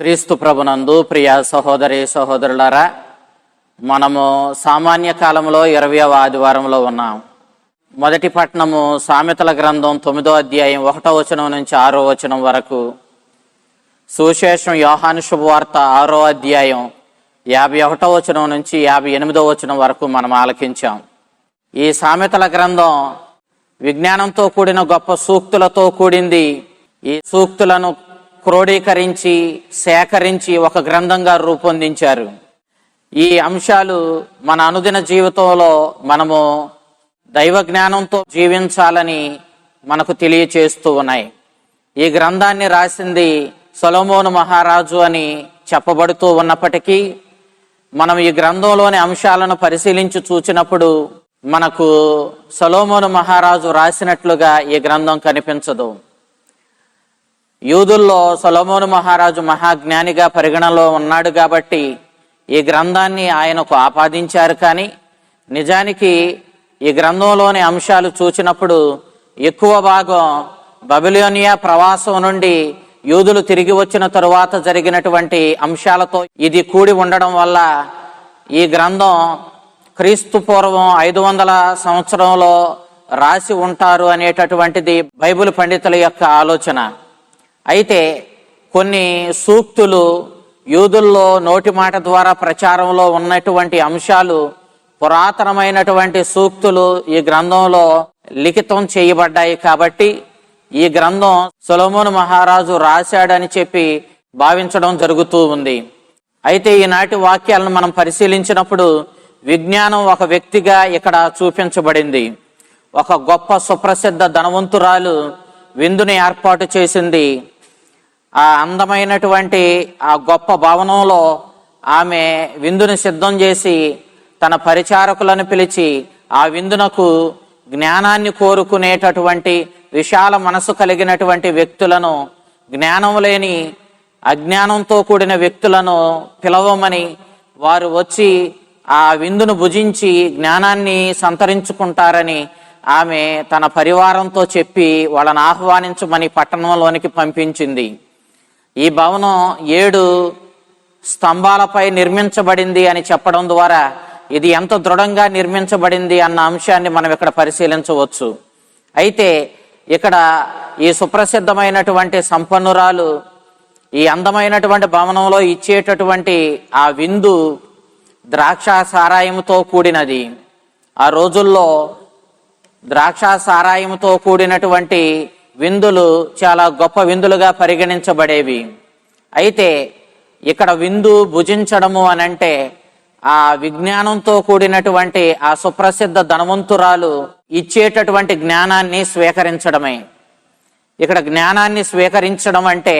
క్రీస్తు ప్రభునందు ప్రియ సహోదరి సహోదరులారా మనము సామాన్య కాలంలో ఇరవయవ ఆదివారంలో ఉన్నాం. మొదటి పట్టణము సామెతల గ్రంథం తొమ్మిదో అధ్యాయం ఒకటో వచనం నుంచి ఆరో వచనం వరకు. సుశేషం యోహాను శుభవార్త ఆరో అధ్యాయం యాభై ఒకటో వచనం నుంచి యాభై ఎనిమిదో వచనం వరకు మనం ఆలకించాం. ఈ సామెతల గ్రంథం విజ్ఞానంతో కూడిన గొప్ప సూక్తులతో కూడింది. ఈ సూక్తులను క్రోడీకరించి సేకరించి ఒక గ్రంథంగా రూపొందించారు. ఈ అంశాలు మన అనుదిన జీవితంలో మనము దైవ జ్ఞానంతో జీవించాలని మనకు తెలియచేస్తూ ఉన్నాయి. ఈ గ్రంథాన్ని రాసింది సొలమోను మహారాజు అని చెప్పబడుతూ ఉన్నప్పటికీ మనం ఈ గ్రంథంలోని అంశాలను పరిశీలించి చూచినప్పుడు మనకు సొలోమోను మహారాజు రాసినట్లుగా ఈ గ్రంథం కనిపించదు. యూదుల్లో సొలమోను మహారాజు మహాజ్ఞానిగా పరిగణలో ఉన్నాడు కాబట్టి ఈ గ్రంథాన్ని ఆయనకు ఆపాదించారు కానీ నిజానికి ఈ గ్రంథంలోని అంశాలు చూచినప్పుడు ఎక్కువ భాగం బబిలోనియా ప్రవాసం నుండి యూదులు తిరిగి వచ్చిన తరువాత జరిగినటువంటి అంశాలతో ఇది కూడి ఉండడం వల్ల ఈ గ్రంథం క్రీస్తు పూర్వం ఐదు వందల సంవత్సరంలో రాసి ఉంటారు అనేటటువంటిది బైబిల్ పండితుల యొక్క ఆలోచన. అయితే కొన్ని సూక్తులు యూదుల్లో నోటి మాట ద్వారా ప్రచారంలో ఉన్నటువంటి అంశాలు పురాతనమైనటువంటి సూక్తులు ఈ గ్రంథంలో లిఖితం చేయబడ్డాయి కాబట్టి ఈ గ్రంథం సొలమోను మహారాజు రాశాడని చెప్పి భావించడం జరుగుతూ ఉంది. అయితే ఈనాటి వాక్యాలను మనం పరిశీలించినప్పుడు విజ్ఞానం ఒక వ్యక్తిగా ఇక్కడ చూపించబడింది. ఒక గొప్ప సుప్రసిద్ధ ధనవంతురాలు విందుని ఏర్పాటు చేసింది ఆ అందమైనటువంటి ఆ గొప్ప భవనంలో ఆమె విందును సిద్ధం చేసి తన పరిచారకులను పిలిచి ఆ విందునకు జ్ఞానాన్ని కోరుకునేటటువంటి విశాల మనసు కలిగినటువంటి వ్యక్తులను జ్ఞానం లేని అజ్ఞానంతో కూడిన వ్యక్తులను పిలవమని వారు వచ్చి ఆ విందును భుజించి జ్ఞానాన్ని సంతరించుకుంటారని ఆమె తన పరివారంతో చెప్పి వాళ్ళని ఆహ్వానించమని పట్టణంలోనికి పంపించింది. ఈ భవనం ఏడు స్తంభాలపై నిర్మించబడింది అని చెప్పడం ద్వారా ఇది ఎంత దృఢంగా నిర్మించబడింది అన్న అంశాన్ని మనం ఇక్కడ పరిశీలించవచ్చు. అయితే ఇక్కడ ఈ సుప్రసిద్ధమైనటువంటి సంపన్నురాలు ఈ అందమైనటువంటి భవనంలో ఇచ్చేటటువంటి ఆ విందు ద్రాక్ష సారాయముతో కూడినది. ఆ రోజుల్లో ద్రాక్ష సారాయముతో కూడినటువంటి విందులు చాలా గొప్ప విందులుగా పరిగణించబడేవి. అయితే ఇక్కడ విందు భుజించడము అనంటే ఆ విజ్ఞానంతో కూడినటువంటి ఆ సుప్రసిద్ధ ధనవంతురాలు ఇచ్చేటటువంటి జ్ఞానాన్ని స్వీకరించడమే. ఇక్కడ జ్ఞానాన్ని స్వీకరించడం అంటే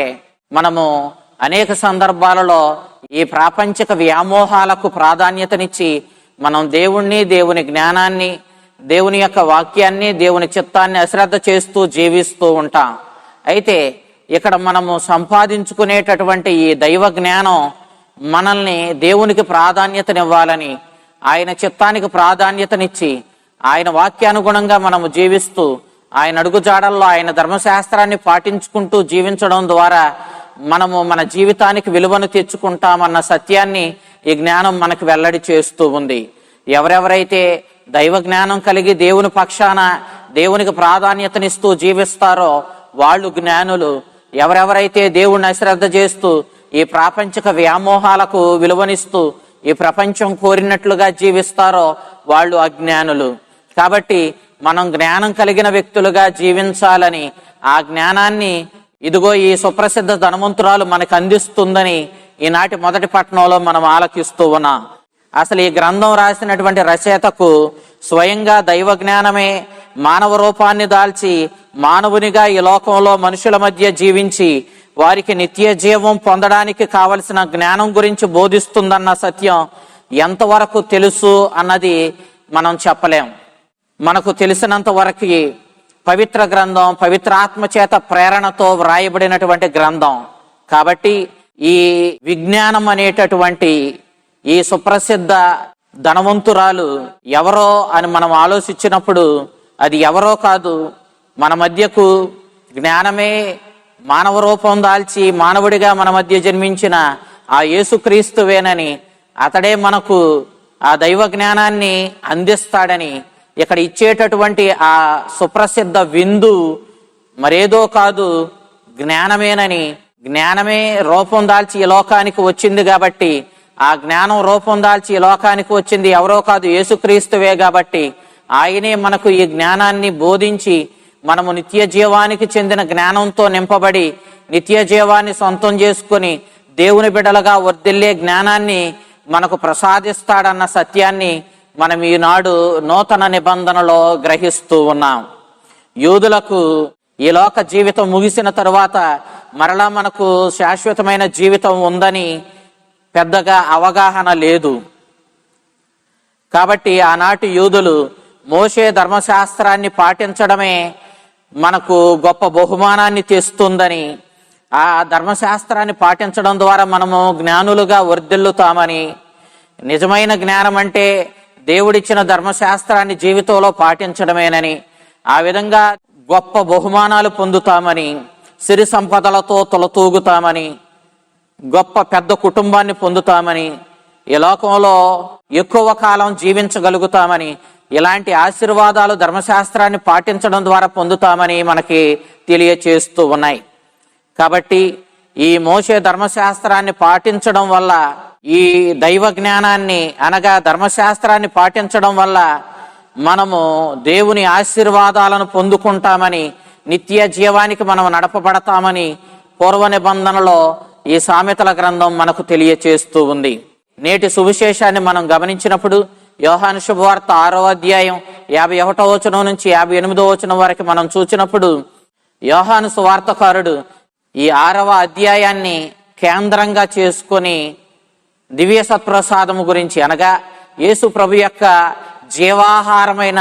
మనము అనేక సందర్భాలలో ఈ ప్రాపంచిక వ్యామోహాలకు ప్రాధాన్యతనిచ్చి మనం దేవుణ్ణి దేవుని జ్ఞానాన్ని దేవుని యొక్క వాక్యాన్ని దేవుని చిత్తాన్ని అశ్రద్ధ చేస్తూ జీవిస్తూ ఉంటాం. అయితే ఇక్కడ మనము సంపాదించుకునేటటువంటి ఈ దైవ జ్ఞానం మనల్ని దేవునికి ప్రాధాన్యతనివ్వాలని ఆయన చిత్తానికి ప్రాధాన్యతనిచ్చి ఆయన వాక్యానుగుణంగా మనము జీవిస్తూ ఆయన అడుగుజాడల్లో ఆయన ధర్మశాస్త్రాన్ని పాటించుకుంటూ జీవించడం ద్వారా మనము మన జీవితానికి విలువను తెచ్చుకుంటామన్న సత్యాన్ని ఈ జ్ఞానం మనకు వెల్లడి చేస్తూ ఉంది. ఎవరెవరైతే దైవ జ్ఞానం కలిగి దేవుని పక్షాన దేవునికి ప్రాధాన్యతనిస్తూ జీవిస్తారో వాళ్ళు జ్ఞానులు. ఎవరెవరైతే దేవుణ్ణి అశ్రద్ధ చేస్తూ ఈ ప్రాపంచిక వ్యామోహాలకు విలువనిస్తూ ఈ ప్రపంచం కోరినట్లుగా జీవిస్తారో వాళ్ళు అజ్ఞానులు. కాబట్టి మనం జ్ఞానం కలిగిన వ్యక్తులుగా జీవించాలని ఆ జ్ఞానాన్ని ఇదిగో ఈ సుప్రసిద్ధ ధనవంతురాలు మనకు అందిస్తుందని ఈనాటి మొదటి పట్టణంలో మనం ఆలకిస్తూ ఉన్నాం. అసలు ఈ గ్రంథం రాసినటువంటి రచయితకు స్వయంగా దైవ జ్ఞానమే మానవ రూపాన్ని దాల్చి మానవునిగా ఈ లోకంలో మనుషుల మధ్య జీవించి వారికి నిత్య జీవం పొందడానికి కావలసిన జ్ఞానం గురించి బోధిస్తుందన్న సత్యం ఎంతవరకు తెలుసు అన్నది మనం చెప్పలేం. మనకు తెలిసినంత వరకు పవిత్ర గ్రంథం పవిత్రాత్మ చేత ప్రేరణతో వ్రాయబడినటువంటి గ్రంథం. కాబట్టి ఈ విజ్ఞానం అనేటటువంటి ఈ సుప్రసిద్ధ ధనవంతురాలు ఎవరో అని మనం ఆలోచించినప్పుడు అది ఎవరో కాదు మన మధ్యకు జ్ఞానమే మానవ రూపం దాల్చి మానవుడిగా మన మధ్య జన్మించిన ఆ యేసుక్రీస్తువేనని అతడే మనకు ఆ దైవ జ్ఞానాన్ని అందిస్తాడని ఇక్కడ ఇచ్చేటటువంటి ఆ సుప్రసిద్ధ విందు మరేదో కాదు జ్ఞానమేనని జ్ఞానమే రూపం దాల్చి ఈ లోకానికి వచ్చింది కాబట్టి ఆ జ్ఞానం రూపం దాల్చి ఈ లోకానికి వచ్చింది ఎవరో కాదు యేసుక్రీస్తువే కాబట్టి ఆయనే మనకు ఈ జ్ఞానాన్ని బోధించి మనము నిత్య జీవానికి చెందిన జ్ఞానంతో నింపబడి నిత్య జీవాన్ని సొంతం చేసుకొని దేవుని బిడలుగా వర్దిల్లే జ్ఞానాన్ని మనకు ప్రసాదిస్తాడన్న సత్యాన్ని మనం ఈనాడు నూతన నిబంధనలో గ్రహిస్తూ ఉన్నాం. యూదులకు ఈ లోక జీవితం ముగిసిన తరువాత మరలా మనకు శాశ్వతమైన జీవితం ఉందని పెద్దగా అవగాహన లేదు. కాబట్టి ఆనాటి యూదులు మోసే ధర్మశాస్త్రాన్ని పాటించడమే మనకు గొప్ప బహుమానాన్ని తెస్తుందని ఆ ధర్మశాస్త్రాన్ని పాటించడం ద్వారా మనము జ్ఞానులుగా వర్ధిల్లుతామని నిజమైన జ్ఞానం అంటే దేవుడిచ్చిన ధర్మశాస్త్రాన్ని జీవితంలో పాటించడమేనని ఆ విధంగా గొప్ప బహుమానాలు పొందుతామని సిరి సంపదలతో తొలతూగుతామని గొప్ప పెద్ద కుటుంబాన్ని పొందుతామని ఈ లోకంలో ఎక్కువ కాలం జీవించగలుగుతామని ఇలాంటి ఆశీర్వాదాలు ధర్మశాస్త్రాన్ని పాటించడం ద్వారా పొందుతామని మనకి తెలియచేస్తూ ఉన్నాయి. కాబట్టి ఈ మోసే ధర్మశాస్త్రాన్ని పాటించడం వల్ల ఈ దైవ జ్ఞానాన్ని అనగా ధర్మశాస్త్రాన్ని పాటించడం వల్ల మనము దేవుని ఆశీర్వాదాలను పొందుకుంటామని నిత్య జీవానికి మనం నడపబడతామని పూర్వ నిబంధనలో ఈ సామెతల గ్రంథం మనకు తెలియచేస్తూ ఉంది. నేటి సువిశేషాన్ని మనం గమనించినప్పుడు యోహాను శుభవార్త ఆరో అధ్యాయం యాభై ఒకటో వచనం నుంచి యాభై ఎనిమిదో వచనం వరకు మనం చూసినప్పుడు యోహాను సువార్తకారుడు ఈ ఆరవ అధ్యాయాన్ని కేంద్రంగా చేసుకొని దివ్య సత్ప్రసాదము గురించి అనగా యేసు ప్రభు యొక్క జీవాహారమైన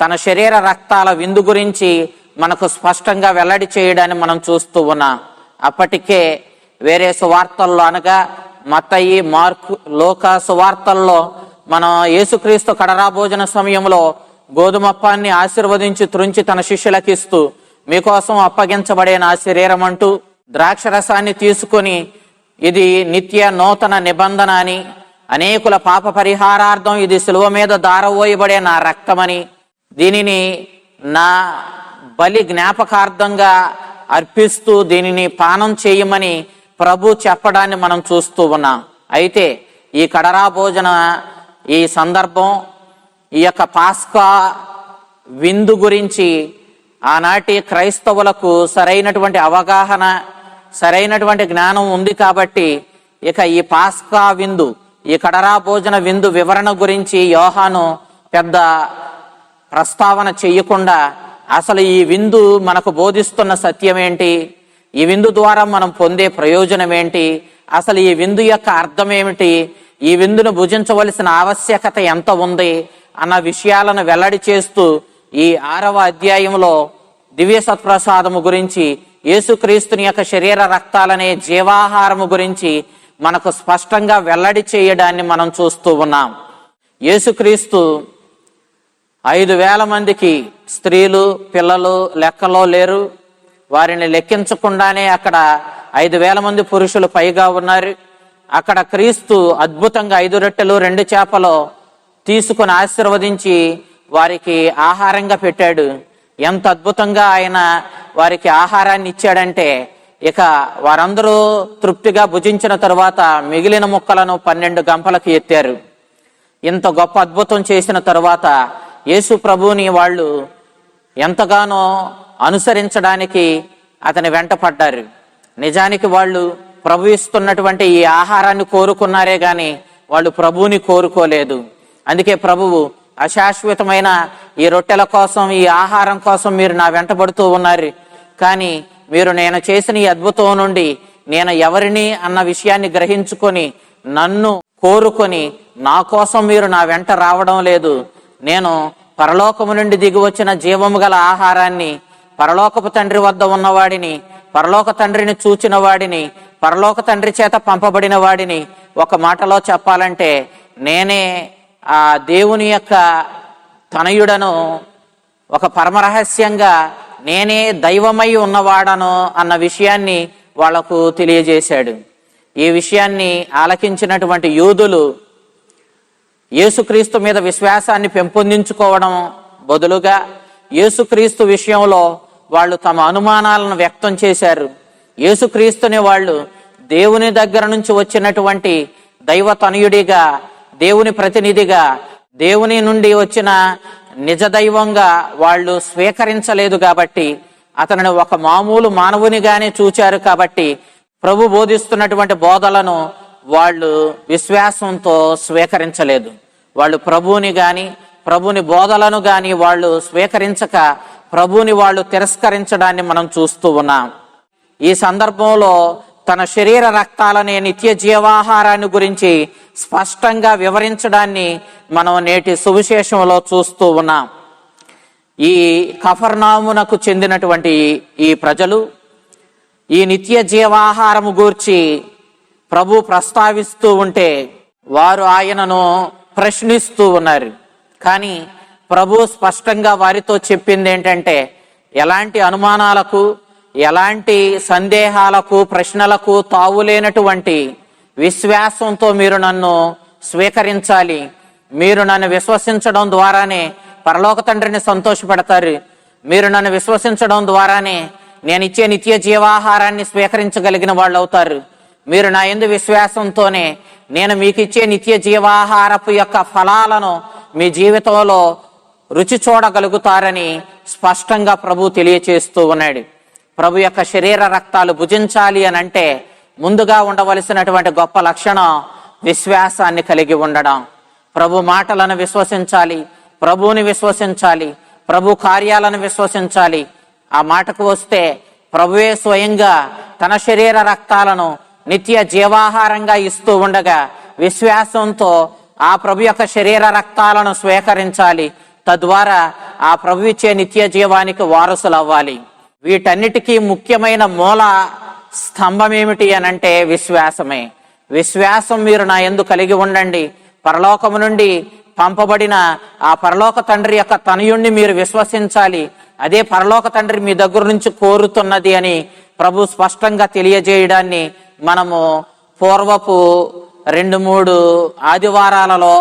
తన శరీర రక్తాల విందు గురించి మనకు స్పష్టంగా వెల్లడి చేయడాన్ని మనం చూస్తూ ఉన్నాం. అప్పటికే వేరే సువార్తల్లో అనగా మత్తయి మార్కు లోక సువార్తల్లో మన యేసుక్రీస్తు కడరా భోజన సమయంలో గోధుమప్పాన్ని ఆశీర్వదించి త్రుంచి తన శిష్యులకిస్తూ మీకోసం అప్పగించబడే నా శరీరం అంటూ ద్రాక్షరసాన్ని తీసుకొని ఇది నిత్య నూతన నిబంధన అని అనేకుల పాప పరిహారార్థం ఇది సులువ మీద దారవోయబడే నా రక్తమని దీనిని నా బలి జ్ఞాపకార్థంగా అర్పిస్తూ దీనిని పానం చేయమని ప్రభు చెప్పడాన్ని మనం చూస్తూ ఉన్నాం. అయితే ఈ కడరా భోజన ఈ సందర్భం ఈ యొక్క పాస్కా విందు గురించి ఆనాటి క్రైస్తవులకు సరైనటువంటి అవగాహన సరైనటువంటి జ్ఞానం ఉంది కాబట్టి ఇక ఈ పాస్కా విందు ఈ కడరా భోజన విందు వివరణ గురించి యోహాను పెద్ద ప్రస్తావన చెయ్యకుండా అసలు ఈ విందు మనకు బోధిస్తున్న సత్యం ఏంటి ఈ విందు ద్వారా మనం పొందే ప్రయోజనం ఏంటి? అసలు ఈ విందు యొక్క అర్థం ఏమిటి? ఈ విందును భుజించవలసిన ఆవశ్యకత ఎంత ఉంది? అన్న విషయాలను వెల్లడి చేస్తూ ఈ ఆరవ అధ్యాయంలో దివ్య సత్ప్రసాదము గురించి యేసుక్రీస్తుని యొక్క శరీర రక్తాలనే జీవాహారము గురించి మనకు స్పష్టంగా వెల్లడి చేయడాన్ని మనం చూస్తూ ఉన్నాం. యేసుక్రీస్తు ఐదు వేల మందికి స్త్రీలు పిల్లలు లెక్కలో లేరు. వారిని లెక్కించకుండానే అక్కడ ఐదు వేల మంది పురుషులు పైగా ఉన్నారు. అక్కడ క్రీస్తు అద్భుతంగా ఐదు రొట్టెలు రెండు చేపలు తీసుకుని ఆశీర్వదించి వారికి ఆహారంగా పెట్టాడు. ఎంత అద్భుతంగా ఆయన వారికి ఆహారాన్ని ఇచ్చాడంటే ఇక వారందరూ తృప్తిగా భుజించిన తరువాత మిగిలిన ముక్కలను పన్నెండు గంపలకు ఎత్తారు. ఇంత గొప్ప అద్భుతం చేసిన తరువాత యేసు ప్రభువుని వాళ్ళు ఎంతగానో అనుసరించడానికి అతని వెంట పడ్డారు. నిజానికి వాళ్ళు ప్రభు ఇస్తున్నటువంటి ఈ ఆహారాన్ని కోరుకున్నారే గాని వాళ్ళు ప్రభువుని కోరుకోలేదు. అందుకే ప్రభువు అశాశ్వతమైన ఈ రొట్టెల కోసం ఈ ఆహారం కోసం మీరు నా వెంటబడుతూ ఉన్నారు. కానీ మీరు నేను చేసిన ఈ అద్భుతం నుండి నేను ఎవరిని అన్న విషయాన్ని గ్రహించుకొని నన్ను కోరుకొని నా కోసం మీరు నా వెంట రావడం లేదు. నేను పరలోకము నుండి దిగి వచ్చిన జీవము గల ఆహారాన్ని పరలోకపు తండ్రి వద్ద ఉన్నవాడిని పరలోక తండ్రిని చూచిన వాడిని పరలోక తండ్రి చేత పంపబడిన వాడిని ఒక మాటలో చెప్పాలంటే నేనే ఆ దేవుని యొక్క తనయుడను ఒక పరమరహస్యంగా నేనే దైవమై ఉన్నవాడను అన్న విషయాన్ని వాళ్ళకు తెలియజేశాడు. ఈ విషయాన్ని ఆలకించినటువంటి యూదులు యేసుక్రీస్తు మీద విశ్వాసాన్ని పెంపొందించుకోవడం బదులుగా యేసుక్రీస్తు విషయంలో వాళ్ళు తమ అనుమానాలను వ్యక్తం చేశారు. యేసుక్రీస్తుని వాళ్ళు దేవుని దగ్గర నుంచి వచ్చినటువంటి దైవ తనయుడిగా దేవుని ప్రతినిధిగా దేవుని నుండి వచ్చిన నిజ దైవంగా వాళ్ళు స్వీకరించలేదు కాబట్టి అతనిని ఒక మామూలు మానవునిగానే చూచారు కాబట్టి ప్రభు బోధిస్తున్నటువంటి బోధలను వాళ్ళు విశ్వాసంతో స్వీకరించలేదు. వాళ్ళు ప్రభువుని కానీ ప్రభుని బోధలను గాని వాళ్ళు స్వీకరించక ప్రభుని వాళ్ళు తిరస్కరించడాన్ని మనం చూస్తూ ఉన్నాం. ఈ సందర్భంలో తన శరీర రక్తాలనే నిత్య జీవాహారాన్ని గురించి స్పష్టంగా వివరించడాన్ని మనం నేటి సువిశేషంలో చూస్తూ ఉన్నాం. ఈ కఫర్నామునకు చెందినటువంటి ఈ ప్రజలు ఈ నిత్య జీవాహారము గూర్చి ప్రభు ప్రస్తావిస్తూ ఉంటే వారు ఆయనను ప్రశ్నిస్తూ ఉన్నారు. కానీ ప్రభు స్పష్టంగా వారితో చెప్పింది ఏంటంటే ఎలాంటి అనుమానాలకు ఎలాంటి సందేహాలకు ప్రశ్నలకు తావులేనటువంటి విశ్వాసంతో మీరు నన్ను స్వీకరించాలి. మీరు నన్ను విశ్వసించడం ద్వారానే పరలోక తండ్రిని సంతోషపెడతారు. మీరు నన్ను విశ్వసించడం ద్వారానే నేను ఇచ్చే నిత్య జీవాహారాన్ని స్వీకరించగలిగిన వాళ్ళు అవుతారు మీరు నా ఎందు విశ్వాసంతోనే నేను మీకు ఇచ్చే నిత్య జీవాహారపు యొక్క ఫలాలను మీ జీవితంలో రుచి చూడగలుగుతారని స్పష్టంగా ప్రభు తెలియచేస్తూ ఉన్నాడు. ప్రభు యొక్క శరీర రక్తాలు భుజించాలి అని అంటే ముందుగా ఉండవలసినటువంటి గొప్ప లక్షణం విశ్వాసాన్ని కలిగి ఉండడం. ప్రభు మాటలను విశ్వసించాలి ప్రభువుని విశ్వసించాలి ప్రభు కార్యాలను విశ్వసించాలి. ఆ మాటకు వస్తే ప్రభువే స్వయంగా తన శరీర రక్తాలను నిత్య జీవాహారంగా ఇస్తూ ఉండగా విశ్వాసంతో ఆ ప్రభు యొక్క శరీర రక్తాలను స్వీకరించాలి. తద్వారా ఆ ప్రభు ఇచ్చే నిత్య జీవానికి వారసులు అవ్వాలి వీటన్నిటికీ ముఖ్యమైన మూల స్తంభం ఏమిటి అనంటే విశ్వాసమే. విశ్వాసం మీరు నా ఎందు కలిగి ఉండండి. పరలోకము నుండి పంపబడిన ఆ పరలోక తండ్రి యొక్క తనయుణ్ణి మీరు విశ్వసించాలి. అదే పరలోక తండ్రి మీ దగ్గర నుంచి కోరుతున్నది అని ప్రభు స్పష్టంగా తెలియజేయడాన్ని మనము పూర్వపు రెండు మూడు ఆదివారాలలో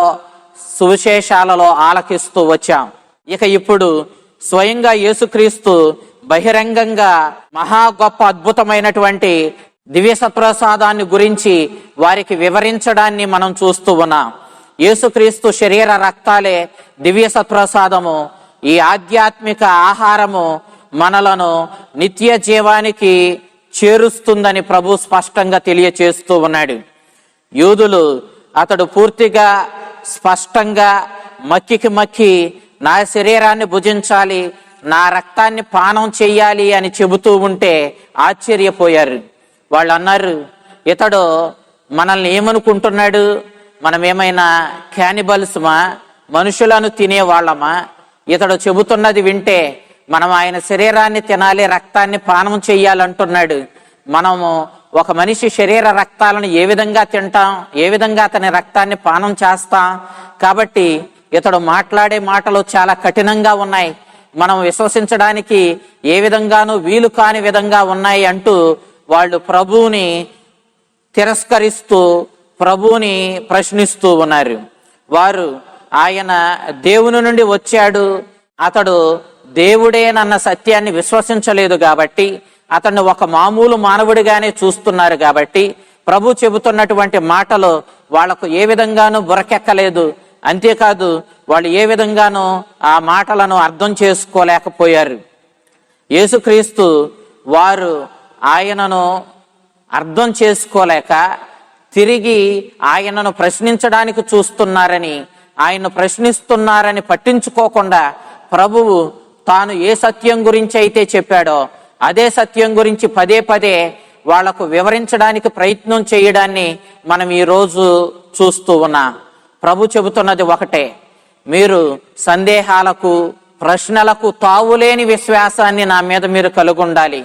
సువిశేషాలలో ఆలకిస్తూ వచ్చాం. ఇక ఇప్పుడు స్వయంగా యేసుక్రీస్తు బహిరంగంగా మహా గొప్ప అద్భుతమైనటువంటి దివ్య సత్ప్రసాదాన్ని గురించి వారికి వివరించడాన్ని మనం చూస్తూ ఉన్నాం. యేసుక్రీస్తు శరీర రక్తాలే దివ్య సత్ప్రసాదము ఈ ఆధ్యాత్మిక ఆహారము మనలను నిత్య జీవానికి చేరుస్తుందని ప్రభు స్పష్టంగా తెలియచేస్తూ ఉన్నాడు. యూదులు అతడు పూర్తిగా స్పష్టంగా మక్కికి మక్కి నా శరీరాన్ని భుజించాలి నా రక్తాన్ని పానం చెయ్యాలి అని చెబుతూ ఉంటే ఆశ్చర్యపోయారు. వాళ్ళు అన్నారు ఇతడు మనల్ని ఏమనుకుంటున్నాడు? మనం ఏమైనా క్యానిబల్స్మా మనుషులను తినేవాళ్ళమా? ఇతడు చెబుతున్నది వింటే మనం ఆయన శరీరాన్ని తినాలి రక్తాన్ని పానం చెయ్యాలంటున్నాడు. మనము ఒక మనిషి శరీర రక్తాలను ఏ విధంగా తింటాం ఏ విధంగా అతని రక్తాన్ని పానం చేస్తాం కాబట్టి ఇతడు మాట్లాడే మాటలు చాలా కఠినంగా ఉన్నాయి. మనం విశ్వసించడానికి ఏ విధంగానూ వీలు కాని విధంగా ఉన్నాయి అంటూ వాళ్ళు ప్రభువుని తిరస్కరిస్తూ ప్రభువుని ప్రశ్నిస్తూ ఉన్నారు. వారు ఆయన దేవుని నుండి వచ్చాడు. అతడు దేవుడేనన్న సత్యాన్ని విశ్వసించలేదు కాబట్టి అతన్ని ఒక మామూలు మానవుడిగానే చూస్తున్నారు కాబట్టి ప్రభు చెబుతున్నటువంటి మాటలు వాళ్ళకు ఏ విధంగానూ బురకెక్కలేదు. అంతేకాదు వాళ్ళు ఏ విధంగానూ ఆ మాటలను అర్థం చేసుకోలేకపోయారు. యేసుక్రీస్తు వారు ఆయనను అర్థం చేసుకోలేక తిరిగి ఆయనను ప్రశ్నించడానికి చూస్తున్నారని ఆయన ప్రశ్నిస్తున్నారని పట్టించుకోకుండా ప్రభువు తాను ఏ సత్యం గురించి అయితే చెప్పాడో అదే సత్యం గురించి పదే పదే వాళ్ళకు వివరించడానికి ప్రయత్నం చేయడాన్ని మనం ఈరోజు చూస్తూ ఉన్నాం. ప్రభు చెబుతున్నది ఒకటే మీరు సందేహాలకు ప్రశ్నలకు తావులేని విశ్వాసాన్ని నా మీద మీరు కలుగుండాలి.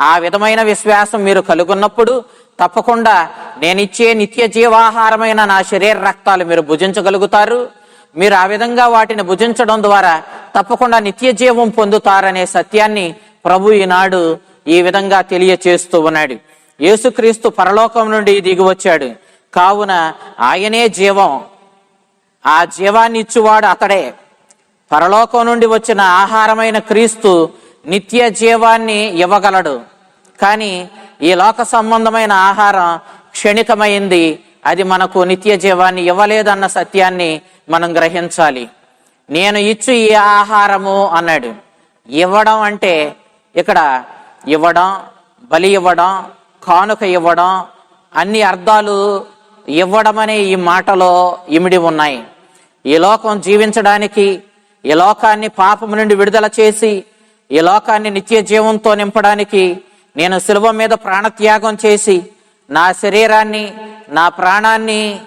ఆ విధమైన విశ్వాసం మీరు కలుగున్నప్పుడు తప్పకుండా నేనిచ్చే నిత్య జీవాహారమైన నా శరీర రక్తాలు మీరు భుజించగలుగుతారు. మీరు ఆ విధంగా వాటిని భుజించడం ద్వారా తప్పకుండా నిత్య జీవం పొందుతారనే సత్యాన్ని ప్రభు ఈనాడు ఈ విధంగా తెలియచేస్తూ ఉన్నాడు. యేసుక్రీస్తు పరలోకం నుండి దిగి వచ్చాడు. కావున ఆయనే జీవం. ఆ జీవాన్ని ఇచ్చువాడు అతడే. పరలోకం నుండి వచ్చిన ఆహారమైన క్రీస్తు నిత్య జీవాన్ని ఇవ్వగలడు. కానీ ఈ లోక సంబంధమైన ఆహారం క్షణికమైంది. అది మనకు నిత్య జీవాన్ని ఇవ్వలేదన్న సత్యాన్ని మనం గ్రహించాలి. నేను ఇచ్చు ఈ ఆహారము అన్నాడు. ఇవ్వడం అంటే ఇక్కడ ఇవ్వడం బలి ఇవ్వడం కానుక ఇవ్వడం అన్ని అర్థాలు ఇవ్వడం అనే ఈ మాటలో ఇమిడి ఉన్నాయి. ఈ లోకం జీవించడానికి ఈ లోకాన్ని పాపము నుండి విడుదల చేసి ఈ లోకాన్ని నిత్య జీవంతో నింపడానికి నేను శిలువ మీద ప్రాణత్యాగం చేసి నా శరీరాన్ని నా ప్రాణాన్ని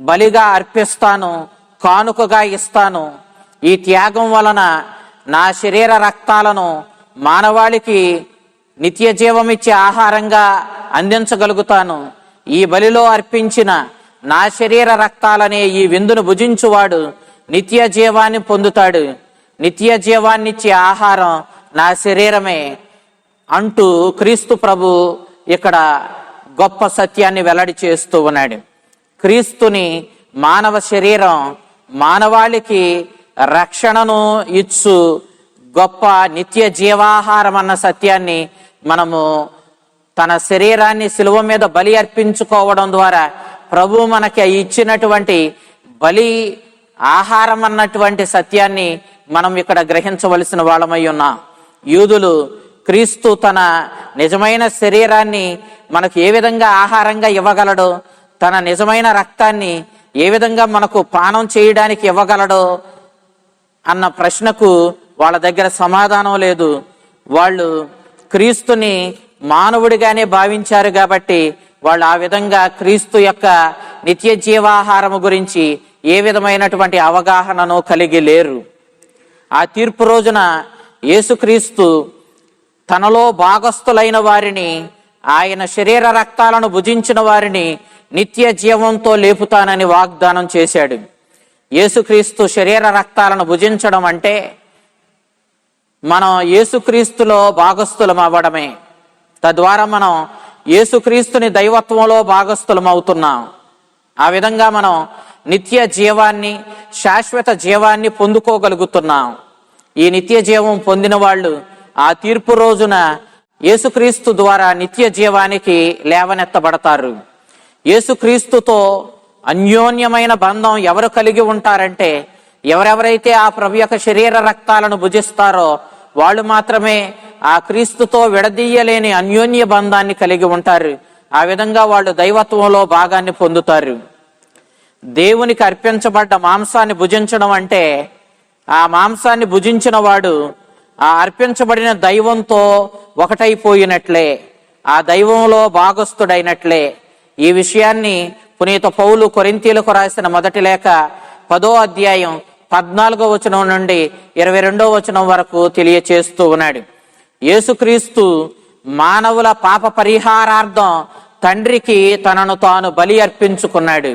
బలిగా అర్పిస్తాను కానుకగా ఇస్తాను. ఈ త్యాగం వలన నా శరీర రక్తాలను మానవాళికి నిత్య జీవమిచ్చే ఆహారంగా అందించగలుగుతాను. ఈ బలిలో అర్పించిన నా శరీర రక్తాలనే ఈ విందును భుజించువాడు నిత్య జీవాన్ని పొందుతాడు. నిత్య జీవాన్నిచ్చే ఆహారం నా శరీరమే అంటూ క్రీస్తు ప్రభు ఇక్కడ గొప్ప సత్యాన్ని వెల్లడి చేస్తూ ఉన్నాడు. క్రీస్తుని మానవ శరీరం మానవాళికి రక్షణను ఇచ్చు గొప్ప నిత్య జీవాహారం అన్న సత్యాన్ని మనము తన శరీరాన్ని శిలువ మీద బలి అర్పించుకోవడం ద్వారా ప్రభు మనకి ఇచ్చినటువంటి బలి ఆహారం అన్నటువంటి సత్యాన్ని మనం ఇక్కడ గ్రహించవలసిన వాళ్ళమై ఉన్నాం. యూదులు క్రీస్తు తన నిజమైన శరీరాన్ని మనకు ఏ విధంగా ఆహారంగా ఇవ్వగలడో తన నిజమైన రక్తాన్ని ఏ విధంగా మనకు పానం చేయడానికి ఇవ్వగలడో అన్న ప్రశ్నకు వాళ్ళ దగ్గర సమాధానం లేదు. వాళ్ళు క్రీస్తుని మానవుడిగానే భావించారు కాబట్టి వాళ్ళు ఆ విధంగా క్రీస్తు యొక్క నిత్య జీవాహారము గురించి ఏ విధమైనటువంటి అవగాహనను కలిగి లేరు. ఆ తీర్పు రోజున యేసుక్రీస్తు తనలో భాగస్థులైన వారిని ఆయన శరీర రక్తాలను భుజించిన వారిని నిత్య జీవంతో లేపుతానని వాగ్దానం చేశాడు. యేసుక్రీస్తు శరీర రక్తాలను భుజించడం అంటే మనం యేసుక్రీస్తులో భాగస్థులం అవ్వడమే. తద్వారా మనం యేసుక్రీస్తుని దైవత్వంలో భాగస్థులం అవుతున్నాం. ఆ విధంగా మనం నిత్య జీవాన్ని శాశ్వత జీవాన్ని పొందుకోగలుగుతున్నాం. ఈ నిత్య జీవం పొందిన వాళ్ళు ఆ తీర్పు రోజున యేసుక్రీస్తు ద్వారా నిత్య జీవానికి లేవనెత్తబడతారు. యేసుక్రీస్తుతో అన్యోన్యమైన బంధం ఎవరు కలిగి ఉంటారంటే ఎవరెవరైతే ఆ ప్రభు యొక్క శరీర రక్తాలను భుజిస్తారో వాళ్ళు మాత్రమే ఆ క్రీస్తుతో విడదీయలేని అన్యోన్య బంధాన్ని కలిగి ఉంటారు. ఆ విధంగా వాళ్ళు దైవత్వంలో భాగాన్ని పొందుతారు. దేవునికి అర్పించబడ్డ మాంసాన్ని భుజించడం అంటే ఆ మాంసాన్ని భుజించిన వాడు ఆ అర్పించబడిన దైవంతో ఒకటైపోయినట్లే ఆ దైవంలో భాగస్థుడైనట్లే. ఈ విషయాన్ని పునీత పౌలు కొరింతీలకు రాసిన మొదటి లేఖ పదో అధ్యాయం పద్నాలుగో వచనం నుండి ఇరవై రెండో వచనం వరకు తెలియచేస్తూ ఉన్నాడు. యేసుక్రీస్తు మానవుల పాప పరిహారార్థం తండ్రికి తనను తాను బలి అర్పించుకున్నాడు.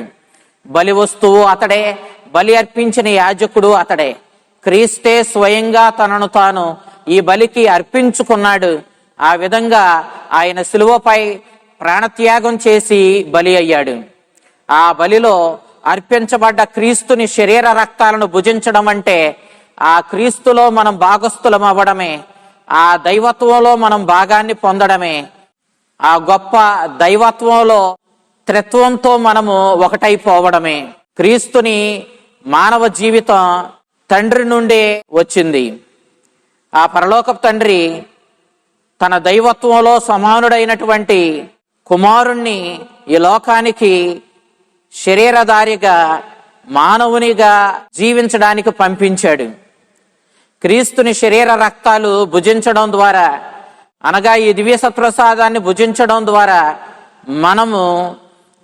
బలి వస్తువు అతడే బలి అర్పించిన యాజకుడు అతడే. క్రీస్తే స్వయంగా తనను తాను ఈ బలికి అర్పించుకున్నాడు. ఆ విధంగా ఆయన శిలువపై ప్రాణత్యాగం చేసి బలి అయ్యాడు. ఆ బలిలో అర్పించబడ్డ క్రీస్తుని శరీర రక్తాలను భుజించడం అంటే ఆ క్రీస్తులో మనం భాగస్థులం అవ్వడమే ఆ దైవత్వంలో మనం భాగాన్ని పొందడమే ఆ గొప్ప దైవత్వంలో త్రిత్వంతో మనము ఒకటైపోవడమే. క్రీస్తుని మానవ జీవితం తండ్రి నుండే వచ్చింది. ఆ పరలోకపు తండ్రి తన దైవత్వంలో సమానుడైనటువంటి కుమారుణ్ణి ఈ లోకానికి శరీరధారిగా మానవునిగా జీవించడానికి పంపించాడు. క్రీస్తుని శరీర రక్తాలు భుజించడం ద్వారా అనగా ఈ దివ్య సత్ప్రసాదాన్ని భుజించడం ద్వారా మనము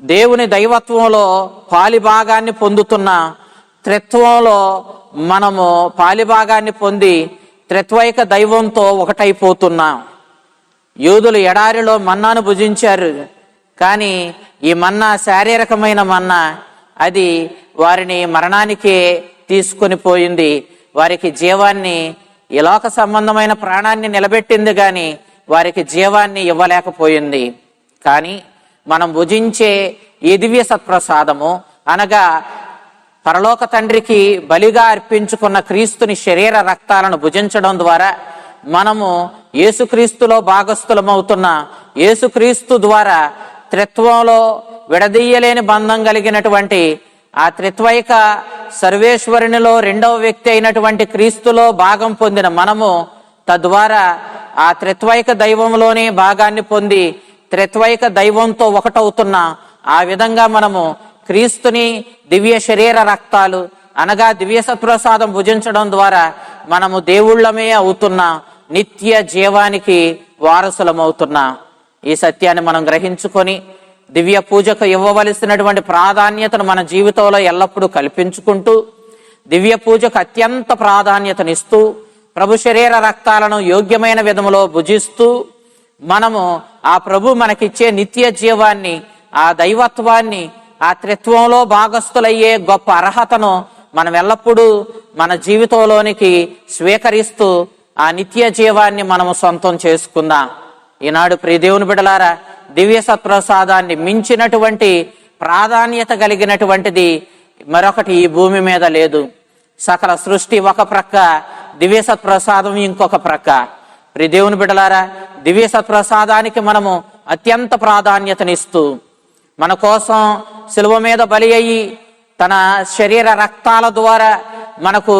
దేవుని దైవత్వంలో పాలిభాగాన్ని పొందుతున్న త్రిత్వంలో మనము పాలిభాగాన్ని పొంది త్రిత్వైక దైవంతో ఒకటైపోతున్నాం. యూదులు ఎడారిలో మన్నాను భుజించారు. కానీ ఈ మన్నా శారీరకమైన మన్నా అది వారిని మరణానికే తీసుకొని పోయింది. వారికి జీవాన్ని ఈ లోక సంబంధమైన ప్రాణాన్ని నిలబెట్టింది కానీ వారికి జీవాన్ని ఇవ్వలేకపోయింది. కానీ మనం భుజించే ఈ దివ్య సత్ప్రసాదము అనగా పరలోక తండ్రికి బలిగా అర్పించుకున్న క్రీస్తుని శరీర రక్తాలను భుజించడం ద్వారా మనము యేసుక్రీస్తులో భాగస్థులమవుతున్న యేసుక్రీస్తు ద్వారా త్రిత్వంలో విడదీయలేని బంధం కలిగినటువంటి ఆ త్రిత్వైక సర్వేశ్వరునిలో రెండవ వ్యక్తి అయినటువంటి క్రీస్తులో భాగం పొందిన మనము తద్వారా ఆ త్రిత్వైక దైవంలోనే భాగాన్ని పొంది త్రిత్వైక దైవంతో ఒకటవుతున్న ఆ విధంగా మనము క్రీస్తుని దివ్య శరీర రక్తాలు అనగా దివ్య సత్ప్రసాదం భుజించడం ద్వారా మనము దేవుళ్ళమే అవుతున్న నిత్య జీవానికి వారసులమవుతున్నా ఈ సత్యాన్ని మనం గ్రహించుకొని దివ్య పూజకు ఇవ్వవలసినటువంటి ప్రాధాన్యతను మన జీవితంలో ఎల్లప్పుడూ కల్పించుకుంటూ దివ్య పూజకు అత్యంత ప్రాధాన్యతనిస్తూ ప్రభు శరీర రక్తాలను యోగ్యమైన విధములో భుజిస్తూ మనము ఆ ప్రభు మనకిచ్చే నిత్య జీవాన్ని ఆ దైవత్వాన్ని ఆ త్రిత్వంలో భాగస్థులయ్యే గొప్ప అర్హతను మనం ఎల్లప్పుడూ మన జీవితంలోనికి స్వీకరిస్తూ ఆ నిత్య జీవాన్ని మనము సొంతం చేసుకుందాం. ఈనాడు ప్రియదేవుని బిడలారా దివ్య సత్ప్రసాదాన్ని మించినటువంటి ప్రాధాన్యత కలిగినటువంటిది మరొకటి ఈ భూమి మీద లేదు. సకల సృష్టి ఒక ప్రక్క దివ్య సత్ప్రసాదం ఇంకొక ప్రక్క. ప్రియదేవుని బిడలారా దివ్య సత్ప్రసాదానికి మనము అత్యంత ప్రాధాన్యతనిస్తూ మన కోసం సులువ మీద బలి అయ్యి తన శరీర రక్తాల ద్వారా మనకు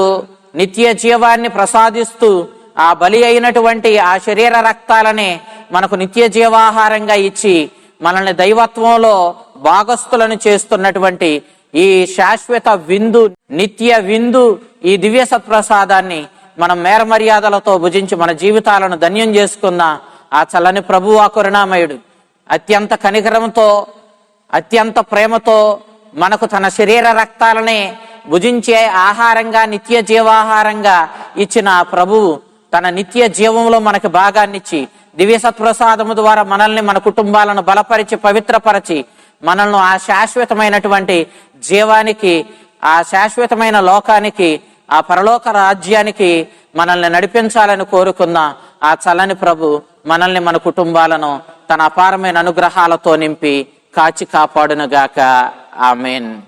నిత్య జీవాన్ని ప్రసాదిస్తూ ఆ బలి అయినటువంటి ఆ శరీర రక్తాలనే మనకు నిత్య జీవాహారంగా ఇచ్చి మనల్ని దైవత్వంలో భాగస్థులను చేస్తున్నటువంటి ఈ శాశ్వత విందు నిత్య విందు ఈ దివ్య సత్ప్రసాదాన్ని మనం మేర మర్యాదలతో భుజించి మన జీవితాలను ధన్యం చేసుకున్న ఆ చల్లని ప్రభువా ఆ కరుణామయుడు. అత్యంత కనికరంతో అత్యంత ప్రేమతో మనకు తన శరీర రక్తాలనే భుజించే ఆహారంగా నిత్య జీవాహారంగా ఇచ్చిన ఆ ప్రభువు తన నిత్య జీవంలో మనకి భాగాన్నిచ్చి దివ్య సత్ప్రసాదము ద్వారా మనల్ని మన కుటుంబాలను బలపరిచి పవిత్రపరచి మనల్ని ఆ శాశ్వతమైనటువంటి జీవానికి ఆ శాశ్వతమైన లోకానికి ఆ పరలోక రాజ్యానికి మనల్ని నడిపించాలని కోరుకున్న ఆ చల్లని ప్రభు మనల్ని మన కుటుంబాలను తన అపారమైన అనుగ్రహాలతో నింపి కాచి కాపాడునుగాక. ఆమెన్.